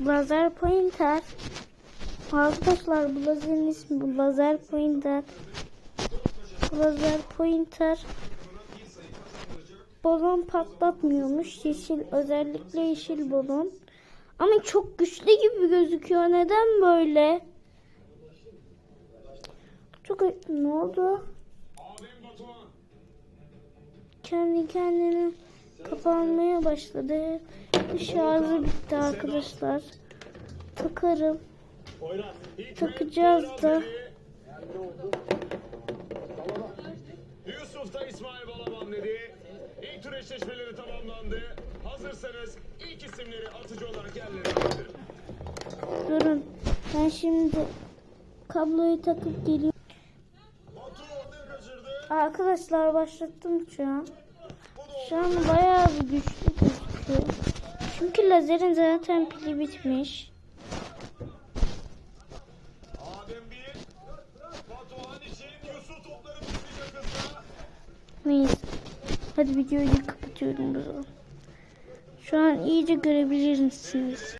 Lazer pointer. Arkadaşlar bu lazerin ismi bu lazer pointer. Bu lazer pointer balon patlatmıyormuş. Yeşil özellikle yeşil balon. Ama çok güçlü gibi gözüküyor. Neden böyle? Çok ne oldu? Kendi kendine kapanmaya başladı. Şarjı bitti arkadaşlar. Takarım. Takacağız da. Yusuf da İsmail Balaban dedi. İlk tur eşleşmeleri tamamlandı. Hazırsanız ilk isimleri atıcı olarak getirin. Durun. Ben şimdi kabloyu takıp geliyorum. Arkadaşlar başlattım şu an. Şu an bayağı bir güçlü gözüküyor. Çünkü lazerin zaten pili bitmiş. Neyse. Hadi videoyu kapatıyorum o zaman. Şu an iyice görebilir misiniz?